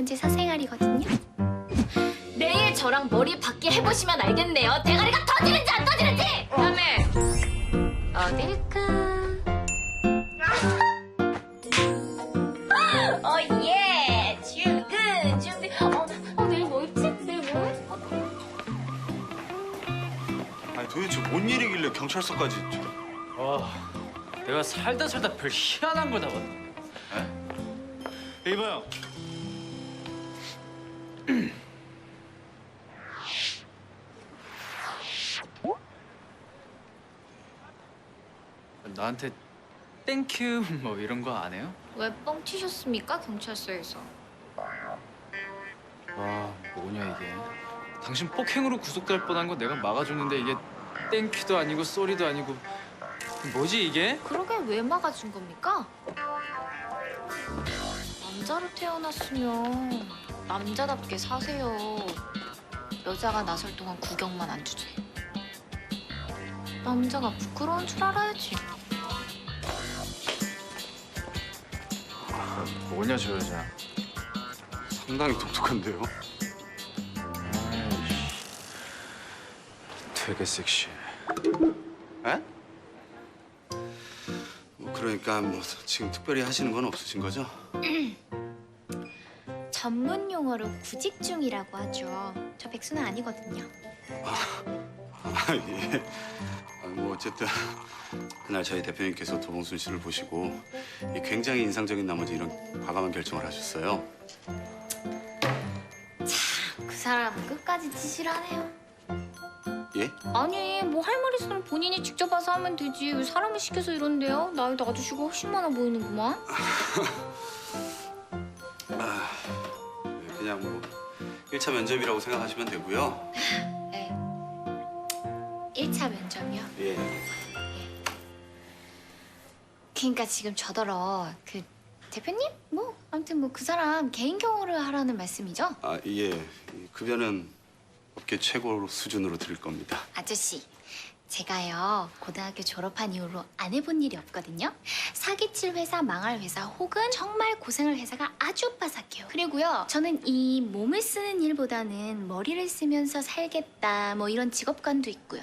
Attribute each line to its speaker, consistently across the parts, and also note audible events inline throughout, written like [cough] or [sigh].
Speaker 1: 근데 사생활이거든요.
Speaker 2: 내일 저랑 머리 바뀌 해보시면 알겠네요. 대가리가 터지는지 안 터지는지. 다음에 어딜까? 어 예, 출근 준비. 어, 어 내일 뭐 입지? 내일 뭐 해?
Speaker 3: 아니 도대체 뭔 일이길래 경찰서까지 저-
Speaker 4: 와, 내가 살다 살다 별 희한한 거다 봤네. 에? 이봐요. [clears throat] 나한테 땡큐 [laughs] 뭐 이런 거 안 해요?
Speaker 2: 왜 뻥 튀셨습니까 경찰서에서?
Speaker 4: 와, 뭐냐 이게. 당신 폭행으로 구속될 뻔한 거 내가 막아줬는데 이게 땡큐도 아니고 쏘리도 아니고 뭐지 이게?
Speaker 2: 그러게 왜 막아준 겁니까? 남자로 태어났으면 남자답게 사세요. 여자가 나설 동안 구경만 안 주지. 남자가 부끄러운 줄 알아야지.
Speaker 4: 뭐냐 저 여자.
Speaker 3: 상당히 독특한데요.
Speaker 4: 아이씨, 되게 섹시해.
Speaker 3: 에? 뭐 그러니까 뭐 지금 특별히 하시는 건 없으신 거죠? [clears throat]
Speaker 1: 전문 용어로 구직 중이라고 하죠. 저 백수는 아니거든요.
Speaker 3: 아 예. 아, 뭐 어쨌든 그날 저희 대표님께서 도봉순 씨를 보시고 이 굉장히 인상적인 나머지 이런 과감한 결정을 하셨어요.
Speaker 1: 그 사람은 끝까지 지시하네요.
Speaker 3: 예?
Speaker 2: 아니 뭐 할 말 있으면 본인이 직접 와서 하면 되지 왜 사람을 시켜서 이런데요? 나이도 아저씨가 훨씬 많아 보이는구만. [laughs]
Speaker 3: 네, 그냥 뭐 1차 면접이라고 생각하시면 되고요.
Speaker 1: 네. 1차 면접이요?
Speaker 3: 예.
Speaker 1: 그러니까 지금 저더러 그 대표님? 뭐 아무튼 뭐 그 사람 개인 경호를 하라는 말씀이죠?
Speaker 3: 아 예. 이 급여는 업계 최고 수준으로 드릴 겁니다.
Speaker 1: 아저씨, 제가요 고등학교 졸업한 이후로 안 해본 일이 없거든요. 사기칠 회사, 망할 회사, 혹은 정말 고생할 회사가 아주 빠삭해요. 그리고요, 저는 이 몸을 쓰는 일보다는 머리를 쓰면서 살겠다, 뭐 이런 직업관도 있고요.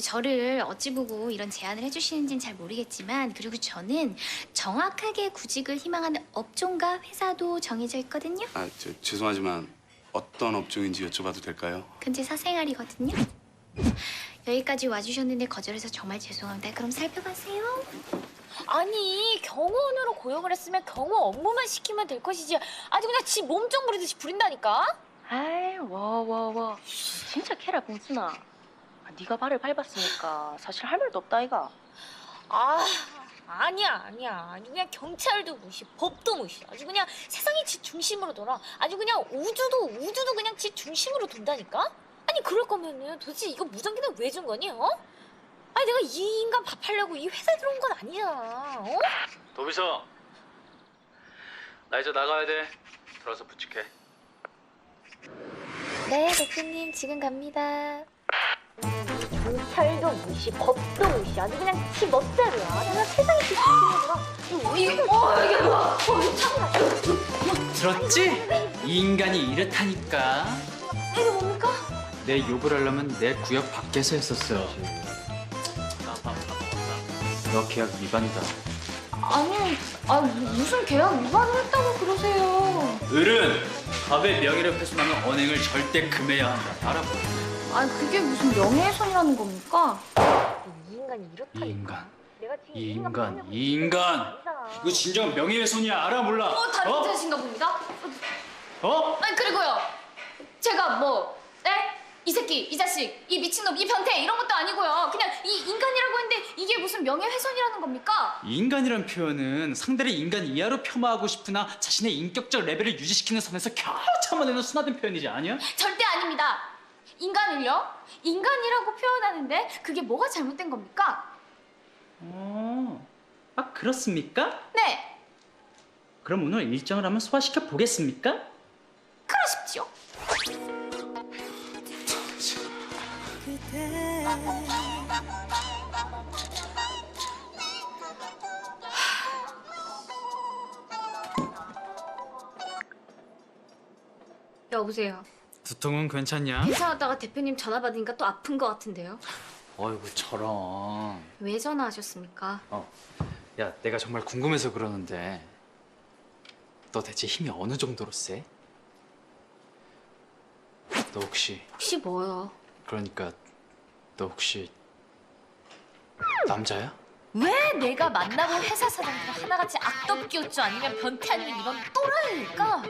Speaker 1: 저를 어찌 보고 이런 제안을 해주시는지는 잘 모르겠지만 그리고 저는 정확하게 구직을 희망하는 업종과 회사도 정해져 있거든요.
Speaker 3: 아, 저, 죄송하지만 어떤 업종인지 여쭤봐도 될까요?
Speaker 1: 근데 사생활이거든요. 여기까지 와주셨는데 거절해서 정말 죄송합니다. 그럼 살펴가세요.
Speaker 2: 아니 경호원으로 고용을 했으면 경호 업무만 시키면 될 것이지 아주 그냥 지 몸종 부리듯이 부린다니까?
Speaker 5: 아이 와와와 진짜 캐라 봉순아 아, 네가 발을 밟았으니까 사실 할 말도 없다 아이가
Speaker 2: 아 아니야 아니야 아주 그냥 경찰도 무시 법도 무시 아주 그냥 세상이 지 중심으로 돌아 아주 그냥 우주도 우주도 그냥 지 중심으로 돈다니까 아니 그럴 거면은 도대체 이거 무전기는 왜 준 거니 어? 아니 내가 이 인간 밥하려고 이 회사에 들어온 건 아니야 어?
Speaker 4: 도비서, 나 이제 나가야 돼. 들어서 부축해.
Speaker 2: 네 대표님 지금 갑니다 경찰도 무시 법도 무시 아주 그냥 지 멋대로야 그냥 세상이 지 중심으로 돌아 이거 어 이게 뭐야 어 이거 참나
Speaker 4: 들었지? 이 인간이 이렇다니까.
Speaker 2: 이게 뭡니까?
Speaker 4: 내 욕을 하려면 내 구역 밖에서 했었어야지. 너 계약 위반이다.
Speaker 2: 아니, 아 무슨 계약 위반을 했다고 그러세요?
Speaker 4: 을은 법의 명예를 훼손하는 언행을 절대 금해야 한다. 알아보.
Speaker 2: 아니 그게 무슨 명예훼손이라는 겁니까? 이 인간이 이렇다니까.
Speaker 4: 이 인간,
Speaker 2: 내가 지금
Speaker 4: 이
Speaker 2: 인간
Speaker 4: 이 인간. 이거 진정 명예훼손이야. 알아 몰라?
Speaker 2: 어, 다른
Speaker 4: 어?
Speaker 2: 뜻이신가 봅니다.
Speaker 4: 어?
Speaker 2: 아니 그리고요, 제가 뭐, 네? 이 새끼, 이 자식, 이 미친놈, 이 변태 이런 것도 아니고요. 그냥 이 인간이라고 했는데 이게 무슨 명예훼손이라는 겁니까?
Speaker 4: 이 인간이란 표현은 상대를 인간 이하로 폄하하고 싶으나 자신의 인격적 레벨을 유지시키는 선에서 겨우 참아내는 순화된 표현이지 아니야?
Speaker 2: 절대 아닙니다. 인간을요? 인간이라고 표현하는데 그게 뭐가 잘못된 겁니까?
Speaker 4: 어, 아 그렇습니까?
Speaker 2: 네,
Speaker 4: 그럼 오늘 일정을 한번 소화시켜 보겠습니까?
Speaker 2: 그러십시오. 여보세요.
Speaker 4: 두통은 괜찮냐?
Speaker 2: 괜찮았다가 대표님 전화 받으니까 또 아픈 것 같은데요.
Speaker 4: 어이구 저런.
Speaker 2: 왜 전화하셨습니까?
Speaker 4: 야, 내가 정말 궁금해서 그러는데 너 대체 힘이 어느 정도로 세? 너 혹시
Speaker 2: 혹시 뭐요?
Speaker 4: 그러니까 너 혹시 남자야?
Speaker 2: 왜 내가 만나본 회사 사장들 하나같이 악덕기였죠 아니면 변태 아니면 이런 또라이일까?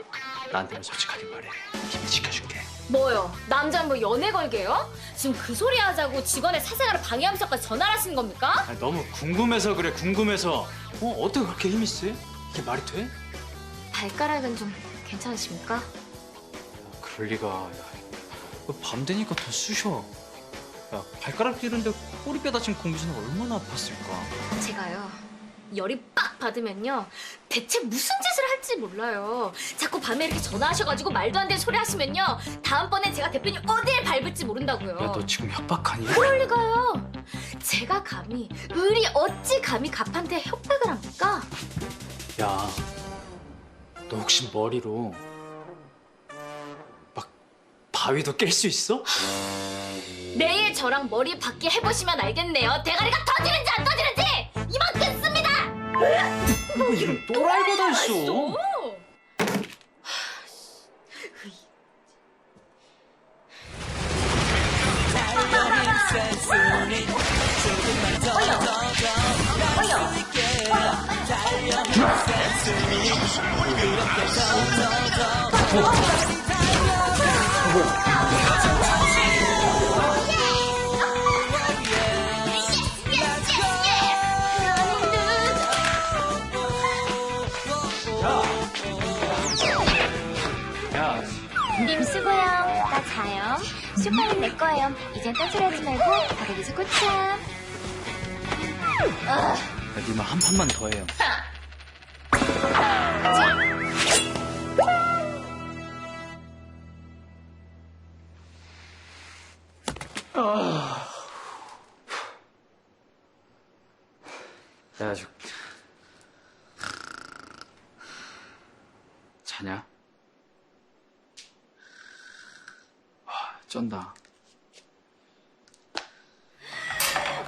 Speaker 4: 나한테만 솔직하게 말해. 힘 지켜줄게.
Speaker 2: 뭐요? 남자는 뭐 연애 걸게요? 지금 그 소리 하자고 직원의 사생활을 방해하면서까지 전화를 하시는 겁니까?
Speaker 4: 아니, 너무 궁금해서 그래. 궁금해서. 어 어떻게 그렇게 힘이 세? 이게 말이 돼?
Speaker 2: 발가락은 좀 괜찮으십니까?
Speaker 4: 그럴 리가. 야, 너밤 되니까 더 쑤셔. 야 발가락 찌른데 꼬리뼈 다친 공기수는 얼마나 아팠을까.
Speaker 2: 제가요 열이 빡 받으면요 대체 무슨 짓을 할지 몰라요 자꾸 밤에 이렇게 전화하셔가지고 말도 안 되는 소리 하시면요 다음번엔 제가 대표님 어디에 밟을지 모른다고요
Speaker 4: 야 너 지금 협박하니?
Speaker 2: 그럴 리가요 제가 감히 을이 어찌 감히 갑한테 협박을 합니까?
Speaker 4: 야, 너 혹시 머리로 막 바위도 깰 수 있어?
Speaker 2: 내일 저랑 머리 바퀴 해보시면 알겠네요 대가리가 터지는지 안 터지는지
Speaker 4: 이런 또라이가 다 있어.
Speaker 1: 님 수고요. 나 자요. 슈퍼는 내 거예요. 이젠 딴소리하지 말고 바로 여기서 꽂자.
Speaker 4: 야 니만 한 판만 더 해요. 야, 저... 자냐? 쩐다.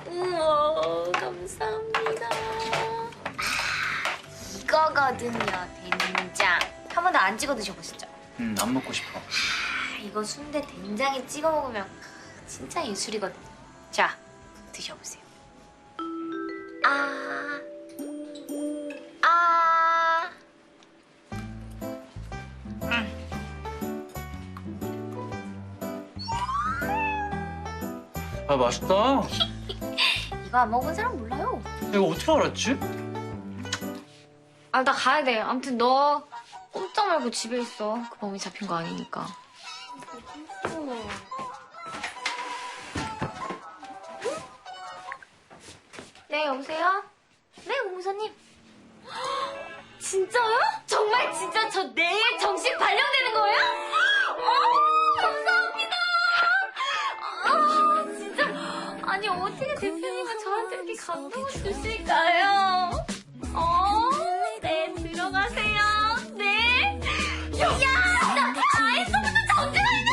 Speaker 2: 우와 감사합니다. 이거거든요 된장. 한 번도 안 찍어 드셔보시죠.
Speaker 4: 응, 안 먹고 싶어.
Speaker 2: 아, 이거 순대 된장에 찍어 먹으면 진짜 예술이거든요. 자 드셔보세요 아,
Speaker 4: 맛있다. [laughs]
Speaker 2: 이거 안 먹은 사람 몰라요
Speaker 4: 이거 어떻게 알았지?
Speaker 2: 아 나 가야 돼 아무튼 너 꼼짝 말고 집에 있어 그 범인 잡힌 거 아니니까 네 여보세요? 네 공무사님 [gasps] 진짜 어떻게 대표님은 저한테 이렇게 감동을 주실까요? 어, 네, 들어가세요. 네. 야, 나, 아, 에스부터 전쟁하냐?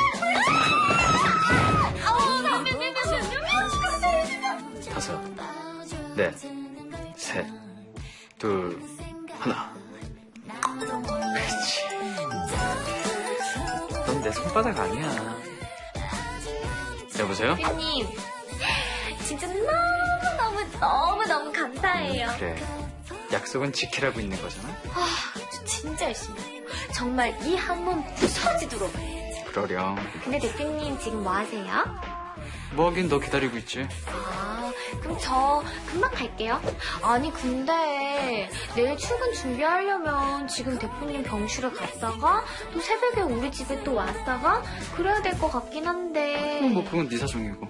Speaker 2: 아우, 담배 피면 전쟁
Speaker 4: 다섯, 넷, 셋, 둘, 하나. 그렇지. 넌 내 손바닥 아니야. 여보세요?
Speaker 2: 대표님, 너무너무, 감사해요.
Speaker 4: 그래. 약속은 지키라고 있는 거잖아.
Speaker 2: 아, 저 진짜 열심히. 정말 이 학문 부서지도록.
Speaker 4: 그러렴.
Speaker 2: 근데 대표님 지금 뭐 하세요?
Speaker 4: 뭐 하긴 너 기다리고 있지.
Speaker 2: 아, 그럼 저 금방 갈게요. 아니, 근데 내일 출근 준비하려면 지금 대표님 병실에 갔다가 또 새벽에 우리 집에 또 왔다가 그래야 될 것 같긴 한데.
Speaker 4: 뭐 그건 네 사정이고.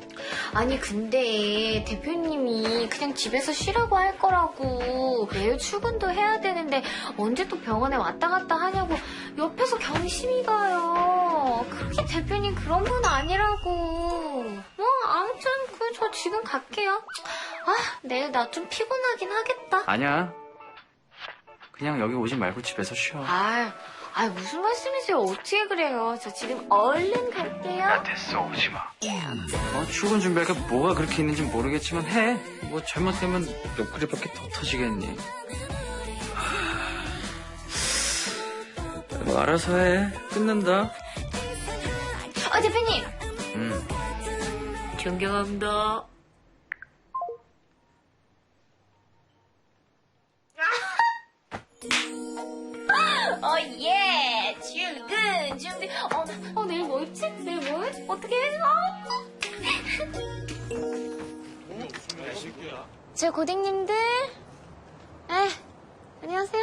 Speaker 2: 아니, 근데 대표님이 그냥 집에서 쉬라고 할 거라고 내일 출근도 해야 되는데 언제 또 병원에 왔다 갔다 하냐고 옆에서 경심이 가요. 그렇게 대표님 그런 분 아니라고. 지금 갈게요. 아, 내일 나 좀 피곤하긴 하겠다.
Speaker 4: 아니야. 그냥 여기 오지 말고 집에서 쉬어.
Speaker 2: 아, 아 무슨 말씀이세요? 어떻게 그래요? 저 지금 얼른 갈게요.
Speaker 4: 됐어 오지 마. 어, 출근 준비할 게 뭐가 그렇게 있는지 모르겠지만 해. 뭐 잘못되면 옆구리밖에 더 터지겠니. 하... 뭐 알아서 해. 끝난다.
Speaker 2: 어 대표님.
Speaker 4: 응.
Speaker 2: 존경합니다. [laughs] 어, 예! 출근, 준비. 어, 나- 어, 내일 뭐 입지? 내일 뭐 입지? 어떻게 해? 어? 저 고객님들. 에, 안녕하세요.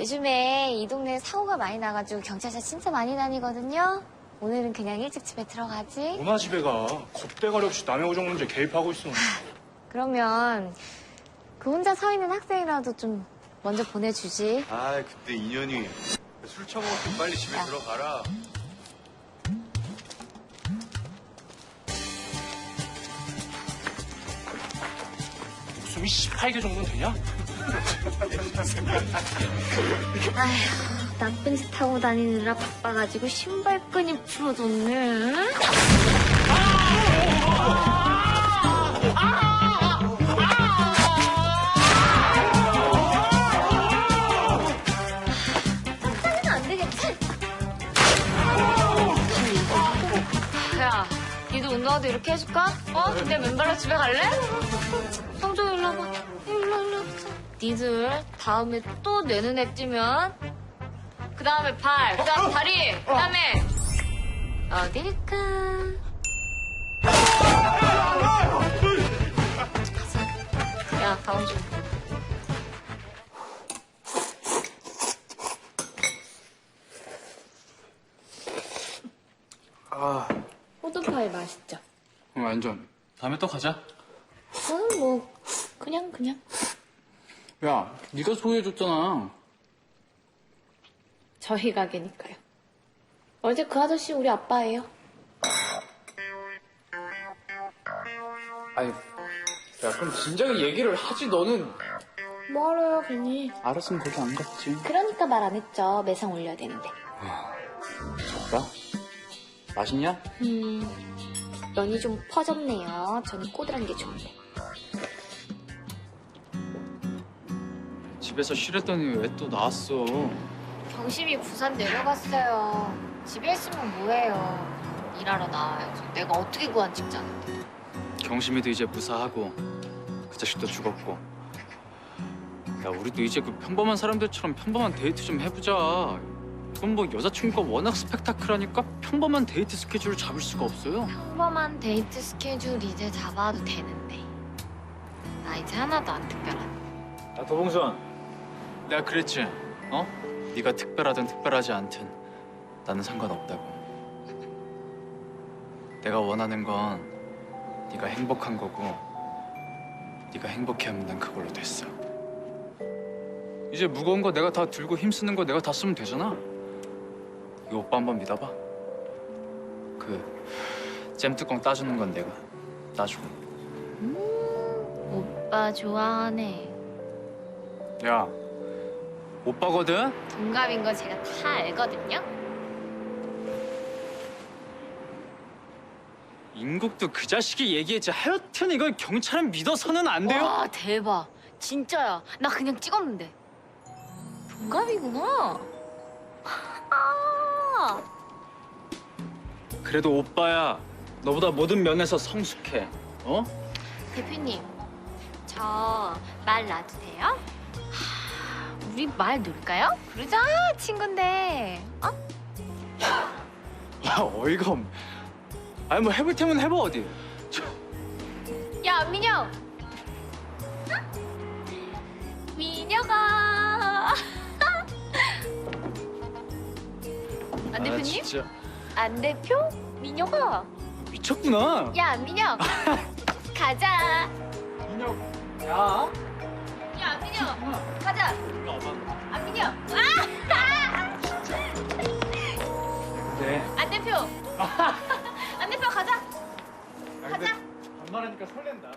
Speaker 2: 요즘에 이 동네에 사고가 많이 나가지고 경찰차 진짜 많이 다니거든요. 오늘은 그냥 일찍 집에 들어가지.
Speaker 6: 누나 집에 가. 겁대가리 없이 남의 우정 문제 개입하고 있어.
Speaker 2: 그러면 그 혼자 서 있는 학생이라도 좀 먼저 보내주지.
Speaker 7: 아 그때 인연이 술 처먹었으면 빨리 집에
Speaker 2: 야.
Speaker 7: 들어가라
Speaker 6: 목숨이 18개 정도는 되냐? [laughs]
Speaker 2: 아휴, 나쁜 짓 하고 다니느라 바빠가지고 신발끈이 풀어졌네. 야, 니도 운동화도 이렇게 해줄까? 어? 내 맨발로 집에 갈래? 성조 일로 와봐. 일로 일로. 니들 다음에 또 내 눈에 띄면 그 다음에 발, 그 다음에 다리, 그 다음에 어딜까? 가자. 야, 가운 좀.
Speaker 4: 아,
Speaker 2: 호두파이 맛있죠?
Speaker 4: 완전. 다음에 또 가자.
Speaker 2: 저는 뭐 그냥 그냥.
Speaker 4: 야, 네가 소개해줬잖아.
Speaker 2: 저희 가게니까요. 어제 그 아저씨 우리 아빠예요.
Speaker 4: 아니, 야, 그럼 진작에 얘기를 하지, 너는.
Speaker 2: 뭐하러요, 괜히.
Speaker 4: 알았으면 거기 안 갔지.
Speaker 2: 그러니까 말 안 했죠. 매상 올려야 되는데.
Speaker 4: 나? 맛있냐?
Speaker 2: 음, 연이 좀 퍼졌네요. 저는 꼬들한 게 좋은데.
Speaker 4: 집에서 쉬랬더니 왜 또 나왔어?
Speaker 2: 경심이 부산 내려갔어요. 집에 있으면 뭐해요. 일하러 나와야지. 내가 어떻게 구한 직장인데.
Speaker 4: 경심이도 이제 무사하고 그 자식도 죽었고 야 우리도 이제 그 평범한 사람들처럼 평범한 데이트 좀 해보자 이건 뭐 여자친구가 워낙 스펙타클하니까 평범한 데이트 스케줄을 잡을 수가 없어요
Speaker 2: 평범한 데이트 스케줄 이제 잡아도 되는데. 나 이제 하나도 안 특별하네.
Speaker 4: 야 도봉순 내가 그랬지 어? 네가 특별하든 특별하지 않든 나는 상관없다고. 내가 원하는 건 네가 행복한 거고 네가 행복해하면 난 그걸로 됐어. 이제 무거운 거 내가 다 들고 힘쓰는 거 내가 다 쓰면 되잖아. 이 오빠 한번 믿어봐. 그 잼뚜껑 따주는 건 내가 따주고.
Speaker 2: 오빠 좋아하네.
Speaker 4: 야 오빠거든?
Speaker 2: 동갑인 거 제가 다 알거든요.
Speaker 4: 인국도 그 자식이 얘기했지. 하여튼 이걸 경찰은 믿어서는 안 돼요.
Speaker 2: 와 대박. 진짜야. 나 그냥 찍었는데. 동갑이구나. 아.
Speaker 4: 그래도 오빠야. 너보다 모든 면에서 성숙해. 어?
Speaker 2: 대표님, 저 말 놔도 돼요? 하, 우리 말 놓을까요? 그러자 친구인데. 어?
Speaker 4: 야 어이가 없네. 아니 뭐 해볼 테면 해봐 어디.
Speaker 2: 야 민혁. 민혁아. [laughs] 안
Speaker 4: 아,
Speaker 2: 대표님?
Speaker 4: 진짜
Speaker 2: 안 대표? 민혁아.
Speaker 4: 미쳤구나.
Speaker 2: 야 민혁. [laughs] 가자.
Speaker 4: 민혁. 야.
Speaker 2: 가자.
Speaker 4: 일로 와봐. 안 비겨.
Speaker 2: 아! 네. 안 대표. 아. 안 대표 가자. 아, 가자. 반말하니까 설렌다.